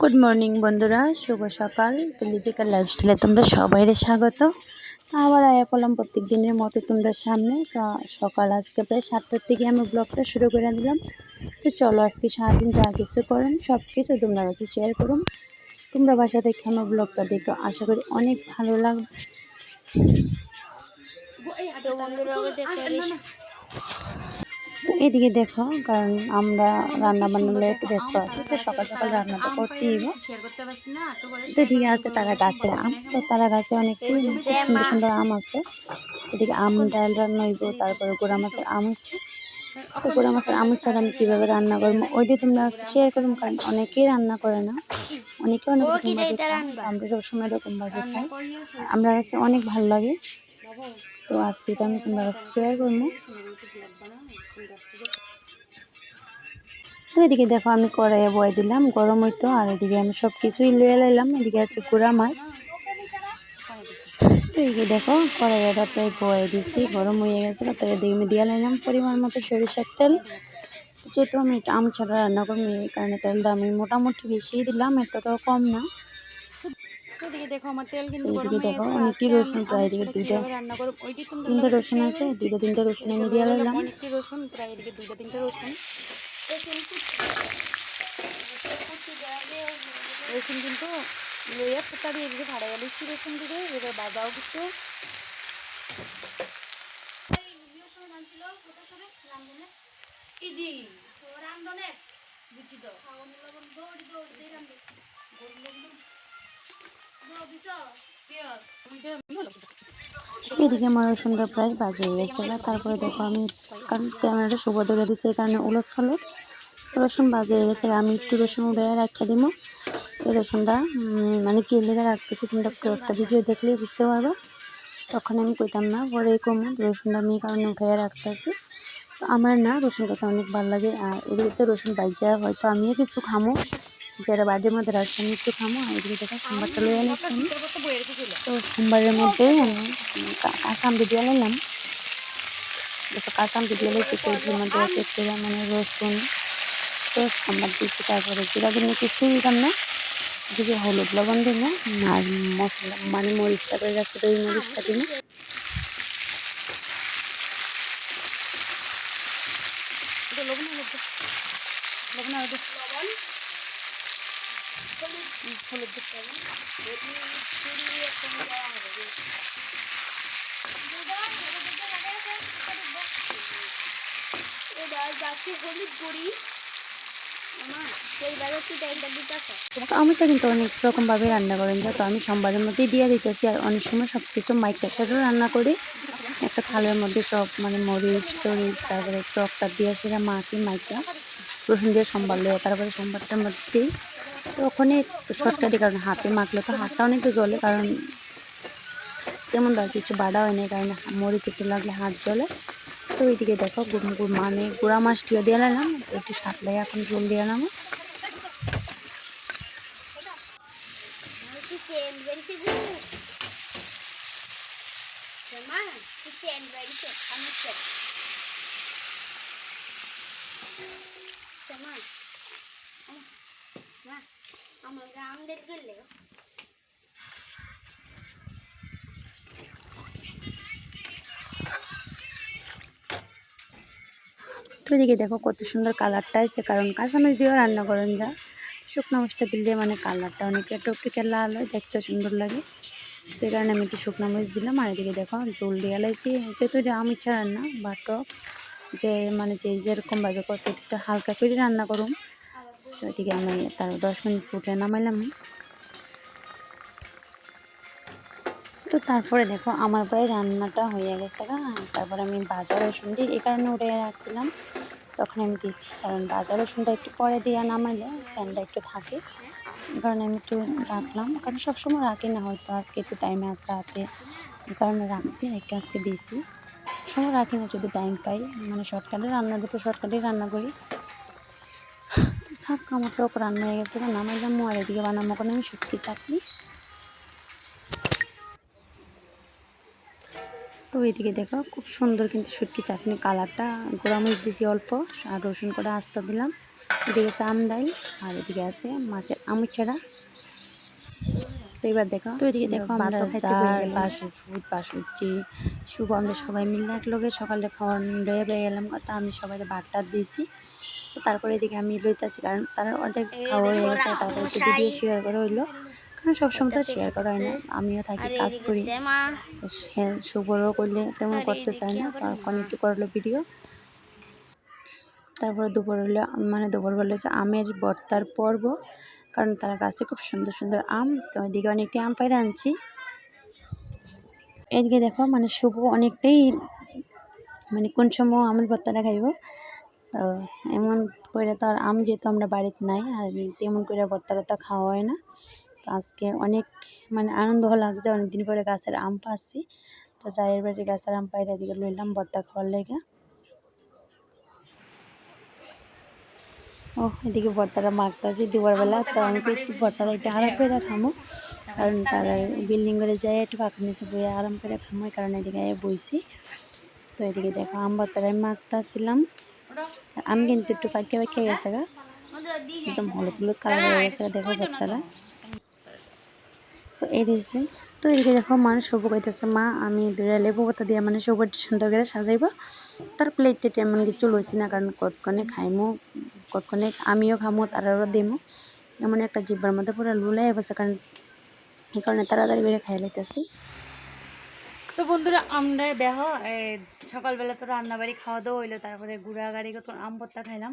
Good morning বন্ধুরা। শুভ সকাল। তো লিপিকা লাইফস্টাইলে তোমরা সবাইরে স্বাগত। তা আবার আয়া পড়লাম প্রত্যেক দিনের মতো তোমরা সামনে। তা সকাল আজকে প্রায় সাতটার থেকে আমি ব্লগটা শুরু করে দিলাম। তো চলো আজকে সারাদিন যা কিছু করেন সব কিছু তোমরা কাছে শেয়ার করুন। তোমরা বাসা থেকে আমার ব্লগটা দেখো। আশা করি অনেক ভালো লাগবে তো বন্ধুরা তো এদিকে দেখো, কারণ আমরা রান্না বান্না একটু ব্যস্ত আছি, তো সকাল সকাল রান্নাটা করতেই হবে। তো এদিকে আছে তারা গাছের আম, তো তারা গাছে অনেক সুন্দর সুন্দর আম আছে। এদিকে আম, ডাল রান্না হইব তারপরে গোড়া মাছের আম হচ্ছে। গোড়া মাছের আম হচ্ছে, আমি কীভাবে রান্না করব ওইটা তোমরা শেয়ার করুন কারণ অনেকেই রান্না করে না। অনেকে অনেক। আমরা সবসময় এরকম ভাবে খাই। আমরা কাছে অনেক ভালো লাগে। তো আজকে এটা আমি তোমরা শেয়ার করব। তো এদিকে দেখো আমি কড়াইয়ে বয়ে দিলাম গরম হইতো আর এদিকে আমি সব কিছুই লয়ে লাইলাম। এদিকে আছে গুড়া মাছ। তো এদিকে দেখো কড়াইয়েটা প্রায় বয়ে দিছি গরম হয়ে গেছে তো এদিকে আমি দিয়ে লাইলাম পরিমাণ মতো সরিষার তেল। যেহেতু আমি এটা আম ছাড়া রান্না করব এই কারণে তেলটা আমি মোটামুটি বেশি দিলাম এতটাও কম না। এদিকে দেখো অনেকটি রসুন প্রায় এদিকে দুইটা তিনটা রসুন আছে দুইটা তিনটা রসুন আমি দিয়ে লাইলাম রসুন প্রায় এদিকে দুইটা তিনটা রসুন। রসুন কিন্তু লইয়া ফুটা দিয়ে এদিকে ভাড়া গেল একটু রসুন দিয়ে এবার বাজাও কিছু। এদিকে আমার রসুনটা প্রায় বাজে হয়ে গেছে তারপরে দেখো আমি কারণ ক্যামেরাটা শুভ ধরে দিচ্ছে এই কারণে উলট ফলট রসুন বাজে হয়ে গেছে, আমি একটু রসুন উড়ে রাখা দিব। এই রসুনটা মানে কি লেগে রাখতেছি তোমরা একটু ভিডিও দেখলে বুঝতে পারবা। তখন আমি কইতাম, না, পরে কমো, রসুনটা আমি কারণে উঠাইয়া রাখতেছি। আমার না রসুন খেতে অনেক ভালো লাগে, আর এদিকে রসুন বাইজা হয়তো আমিও কিছু খামো। যারা বাড়ির মধ্যে রাখছি, আমি একটু খামো, আর এদিকে দেখো সোমবারটা লয়ে আমি তো সোমবারের মধ্যে আসাম কা- কাঁচা আম দিয়ে নিলাম দেখো কাঁচা এক মানে রসুন, তো সোমবার দিয়েছি, তারপরে জিরা দিন কিছুই দিতাম না, এদিকে হলুদ লবণ দিন আর মশলা মানে মরিচটা করে তো ওই মরিচটা দিন হলুদ আমিটা কিন্তু অনেক রকমভাবে রান্না করেন তো আমি সোমবারের মধ্যেই দিয়ে দিতেছি আর অনেক সময় সব কিছু মাইক প্রেশারও রান্না করি। একটা থালের মধ্যে সব মানে মরিচ টরিচ, তারপরে টকটা দিয়ে সেটা মাখি, মাইকা, রসুন দিয়ে সোমবার লয়ে, তারপরে সোমবারটার মধ্যে তো ওখানে শর্টকাটে, কারণ হাতে মাখলে তো হাতটা অনেকটা জ্বলে, কারণ তেমন আর কিছু বাড়া হয় না? কারণে মরিচ একটু লাগলে হাত জলে তো ওইদিকে দেখো মানে গুঁড়া মাছটিও দিয়ে নিলাম, একটু সাতলাই এখন ঝোল দিয়ে নিলাম। আমার গ্রাম দেখে এদিকে দেখো কত সুন্দর কালারটা এসে কারণ কাঁচামরিচ দিয়েও রান্না করেন যা। শুকনো মরিচটা দিলে মানে কালারটা অনেক টকটিকে লাল হয় দেখতে সুন্দর লাগে। তো এই কারণে আমি একটু শুকনো মরিচ দিলাম, আর এদিকে দেখো জল দিয়ে লাইছি যেহেতু এটা আমি ইচ্ছা রান্না বা টক, যে মানে যে যেরকম যেরকমভাবে কত একটু হালকা করে রান্না করুম। তো এদিকে আমি তার দশ মিনিট ফুটে নামাইলাম। তো তারপরে দেখো আমার প্রায় রান্নাটা হয়ে গেছে গা। তারপরে আমি বাজার দিই এই কারণে উঠে রাখছিলাম। তখন আমি দিয়েছি। কারণ বাজার রসুনটা একটু পরে দিয়ে নামাইলে স্যান্ডটা একটু থাকে। কারণ আমি একটু রাখলাম। কারণ সবসময় রাখি না হয়তো। আজকে একটু টাইমে আসা হাতে কারণে রাখছি। রেখে আজকে দিয়েছি। সময় রাখি না যদি টাইম পাই। মানে শর্টকাটে রান্নাটা তো শর্টকাটেই রান্না করি। তো ছাপ আমার রান্না হয়ে গেছে। নামাইলাম। আর এদিকে বানাবো। কারণ আমি শুটকি চাটনি তো এদিকে দেখো খুব সুন্দর কিন্তু শুটকি চাটনি কালারটা। গোড়ামরিচ দিছি অল্প আর রসুন করে আস্তা দিলাম। এদিকে আছে আমডাল আর এদিকে আছে মাছের আমুচারা তো এবার দেখো তো এদিকে দেখো আমরা চার ফুট বাসুচি শুভ আমরা সবাই মিলে এক লোকে সকালে খাওয়ান রয়ে পেয়ে গেলাম। কথা আমি সবাই ভাতটা দিয়েছি। তো তারপরে এদিকে আমি লইতেছি কারণ তারা অর্ধেক খাওয়া হয়ে গেছে তারপরে ভিডিও শেয়ার করে হইল। কারণ সবসময় তো শেয়ার করা হয় না। আমিও থাকি কাজ করি। তো শুভরও করলে তেমন করতে চায় না তখন একটু করল ভিডিও তারপরে দুপুর হলে মানে দুপুরবেলা হচ্ছে আমের বর্তার পর্ব কারণ তার গাছে খুব সুন্দর সুন্দর আম। তো ওইদিকে অনেকটি আম পাইরে আনছি। এদিকে দেখো মানে শুভ অনেকটাই মানে কোন সময় আমের ভর্তাটা খাইব। তো এমন করে তো আর আম যেহেতু আমরা বাড়িতে নাই আর তেমন করে ভর্তা টর্তা খাওয়া হয় না। তো আজকে অনেক মানে আনন্দ লাগছে অনেকদিন পরে গাছের আম পাচ্ছি। তো যাইয়ের বাড়ির গাছের আম পাইরে এদিকে লইলাম ভর্তা খাওয়ার লেগে। ও এদিকে ভর্তাটা মাখতেছি দুপুরবেলা, তো আমি একটু ভর্তাটা একটু আরাম করে খামো। কারণ তারা বিল্ডিং করে যাই একটু পাখি নিচে বয়ে আরাম করে খামো কারণে এদিকে বইছি। তো এদিকে দেখো, আম ভর্তাটা আমি মাখতেছিলাম। আমি কিন্তু একটু পাকিয়ে পাকিয়ে গেছে গা। একদম হলুদ হলুদ কালার হয়ে গেছে দেখো ভর্তাটা তো এই তো এদিকে দেখো, মানুষ সবু কইতেছে, মা, আমি দুটা লেবু পাতা দিয়ে মানে সবুটি সুন্দর করে সাজাইব। তার প্লেট এমন কিছু লইছি না, কারণ কতক্ষণে খাইমো কতক্ষণে আমিও খামো তারারও দিমো। এমন একটা জিব্বার মধ্যে পুরো লুলাই বসে কারণ এই কারণে তাড়াতাড়ি করে খাই লাইতেছি। তো বন্ধুরা আমরা দেহ সকালবেলা তো রান্নাবাড়ি খাওয়া দাওয়া হইল, তারপরে গুড়া গাড়ি কত আম ভর্তা খাইলাম।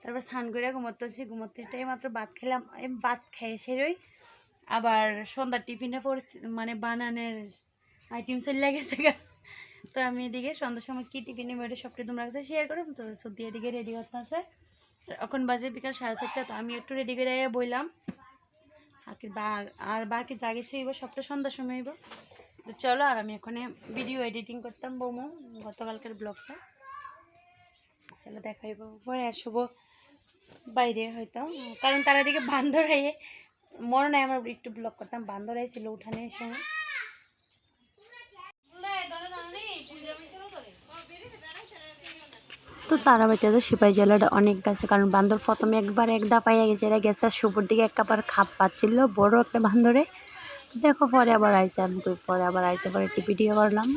তারপর স্নান করে ঘুমোতেছি ঘুমোতে মাত্র ভাত খেলাম ভাত খেয়ে সেরই আবার সন্ধ্যার টিফিনে পরিস্থিতি মানে বানানের আইটেম চলে গেছে তো আমি এদিকে সন্ধ্যার সময় কী টিফিনে বেড়ে সবটা তোমরা কাছে শেয়ার করো তো সত্যি এদিকে রেডি করতে আছে। এখন বাজে বিকাল সাড়ে চারটা, তো আমি একটু রেডি করে বইলাম। আর বা- আর বাকি জাগেছি এবার সবটা সন্ধ্যার সময় এবার তো চলো, আর আমি ওখানে ভিডিও এডিটিং করতাম বৌমু, গতকালকের ব্লগটা চলো দেখাইব পরে আসব বাইরে হয়তো, কারণ তারা দিকে বান্দর হয়ে মনে নাই, আমার একটু ব্লগ করতাম। বান্দর ছিল উঠানের সময়। তো তারা বাড়িতে তো সিপাহী জেলাটা অনেক গেছে, কারণ বান্দর প্রথমে একবার এক দা পাইয়া গেছে, এরা গেছে সুপুর দিকে এক কাপার খাপ পাচ্ছিল, বড় একটা বান্দরে। দেখো, পরে আবার আইসে আমি পরে আবার আইসে পরে একটি ভিডিও করলাম।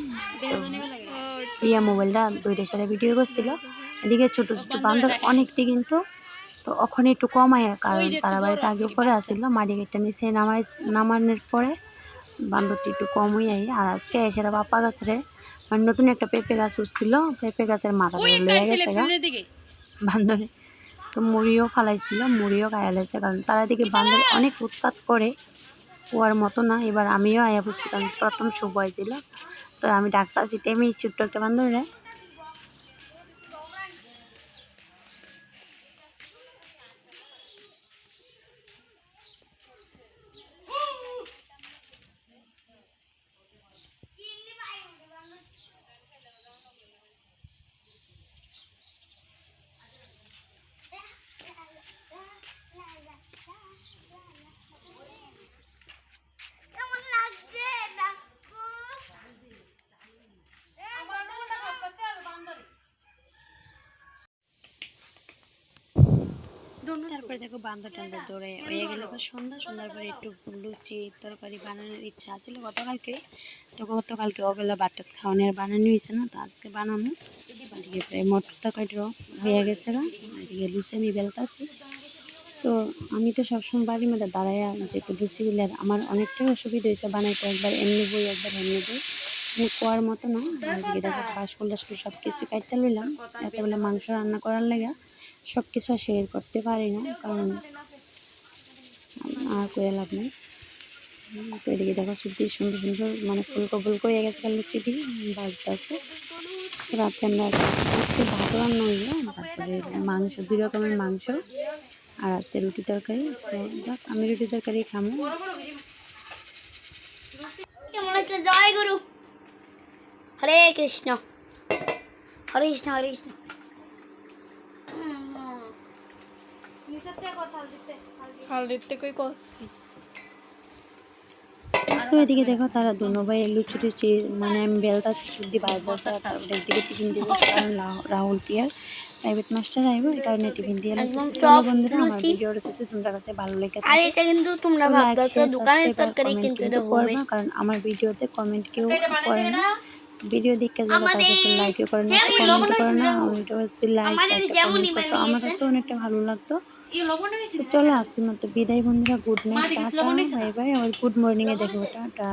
প্রিয়া মোবাইলটা দুইটা সাথে ভিডিও করছিল। এদিকে ছোটো ছোটো বান্দর অনেকটি কিন্তু তো ওখানে একটু কমায় কারণ তারা বাড়িতে আগে পরে আসছিল মাটি গেটটা নিচে নামাই নামানোর পরে বান্দরটি একটু কম হয়ে আই। আর আজকে এসে বাপ্পা গাছের মানে নতুন একটা পেঁপে গাছ উঠছিল পেঁপে গাছের মাথা লয়ে গেছে বান্দরে তো মুড়িও ফালাইছিল মুড়িও খাইয়া লাইছে কারণ তারা দিকে বান্দর অনেক উৎপাত করে ওয়ার মতো না এবার আমিও আয়া পড়ছি কারণ প্রথম শুভ হয়েছিল। তো আমি ডাক্তার সিটে আমি ছোট্ট একটা বান্দরে তারপরে দেখো বান্দর টান্দর দৌড়ে হয়ে গেল। এবার সন্ধ্যা সন্ধ্যার পরে একটু লুচি তরকারি বানানোর ইচ্ছা আছিল গতকালকে। তো গতকালকে অবেলা বাটাত খাওয়ানোর বানানো হয়েছে না তো আজকে বানানো। এদিকে প্রায় মটর তরকারিটাও হয়ে গেছে না এদিকে লুচি আমি বেলতাছি। তো আমি তো সবসময় বাড়ির মধ্যে দাঁড়াইয়া যে লুচিগুলো আমার অনেকটাই অসুবিধা হয়েছে বানাইতে একবার এমনি বই একবার এমনি বই। মানে কোয়ার মতো না দেখো কাশফুল টাশফুল সব কিছু কাটতে লইলাম। এতবেলা মাংস রান্না করার লাগে। সব কিছু আর শেয়ার করতে পারি না, কারণ আর করে লাভ নেই। তো এদিকে দেখো সত্যি সুন্দর সুন্দর মানে ফুলকো ফুলকো হয়ে গেছে লুচিটি বাজতে আছে। রাতে আমরা একটু ভাত রান্না হইল, তারপরে মাংস, দুই রকমের মাংস আর আছে রুটি তরকারি। তো যাক, আমি রুটি তরকারি খামো। জয় গুরু। হরে কৃষ্ণ। হরে কৃষ্ণ হরে কৃষ্ণ। তো এদিকে দেখো তারা দুনো ভাই লুচি টুচি মানে আমি একদিকে টিফিন দিবস কারণ রাহুল পিয়ার প্রাইভেট মাস্টার আইব এই কারণে টিফিন দিয়ে তো বন্ধুরা আমার লুচি। ভিডিওটা যদি তোমরা কাছে ভালো লেগে আর এটা কিন্তু তোমরা তো ভাবতেছো দোকানের তরকারি comment কিন্তু কিন্তু এটা হবে কারণ আমার ভিডিওতে কমেন্ট কেউ করে না। ভিডিও দেখতে যারা আমাদের তাদেরকে লাইকও করে না কমেন্ট করে না ভিডিও হচ্ছে লাইক আমার কাছে অনেকটা ভালো লাগতো। তো চলো আজকের মতো বিদায় বন্ধুরা good night tata? Bye bye আবার গুড মর্নিং এ দেখব টাটা।